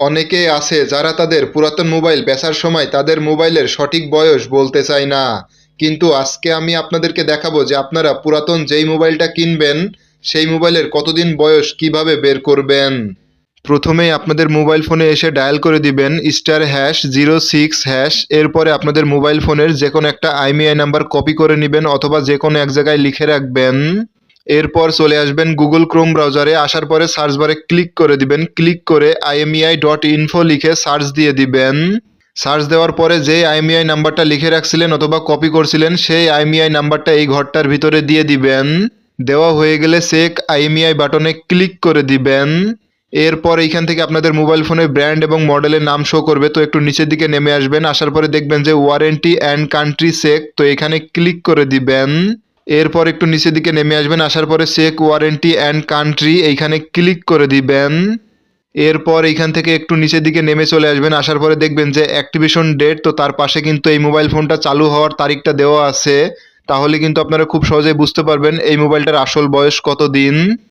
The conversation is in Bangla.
অনেকেই আছে যারা তাদের পুরাতন মোবাইল বেচার সময় তাদের মোবাইলের সঠিক বয়স বলতে চায় না। কিন্তু আজকে আমি আপনাদেরকে দেখাবো যে আপনারা পুরাতন যেই মোবাইলটা কিনবেন, সেই মোবাইলের কতদিন বয়স কীভাবে বের করবেন। প্রথমেই আপনাদের মোবাইল ফোনে এসে ডায়াল করে দিবেন, star hash, zero six hash, এরপরে আপনাদের মোবাইল ফোনের যে কোনো একটা আইমিআই নাম্বার কপি করে নেবেন অথবা যে কোনো এক জায়গায় লিখে রাখবেন। এরপর চলে আসবেন গুগল ক্রোম ব্রাউজারে আসার পরে সার্চ বারে ক্লিক করে দিবেন। ক্লিক করে আইএমইআই ডট ইনফো লিখে সার্চ দিয়ে দিবেন। সার্চ দেওয়ার পরে যে আইএমইআই নাম্বারটা লিখে রাখছিলেন অথবা কপি করছিলেন, সেই আইএমইআই নাম্বারটা এই ঘরটার ভিতরে দিয়ে দিবেন। দেওয়া হয়ে গেলে চেক আইএমইআই বাটনে ক্লিক করে দিবেন। এরপর এইখান থেকে আপনাদের মোবাইল ফোনের ব্র্যান্ড এবং মডেলের নাম শো করবে। তো একটু নিচের দিকে নেমে আসবেন। আসার পরে দেখবেন যে ওয়ারেন্টি অ্যান্ড কান্ট্রি চেক তো এখানে ক্লিক করে দিবেন। এরপর একটু নিচের দিকে নেমে আসবেন। আসার পরে চেক, ওয়ারেন্টি অ্যান্ড কান্ট্রি এইখানে ক্লিক করে দিবেন। এরপর এইখান থেকে একটু নিচের দিকে নেমে চলে আসবেন। আসার পরে দেখবেন যে অ্যাক্টিভেশন ডেট, তো তার পাশে কিন্তু এই মোবাইল ফোনটা চালু হওয়ার তারিখটা দেওয়া আছে। তাহলে কিন্তু আপনারা খুব সহজেই বুঝতে পারবেন এই মোবাইলটার আসল বয়স কত দিন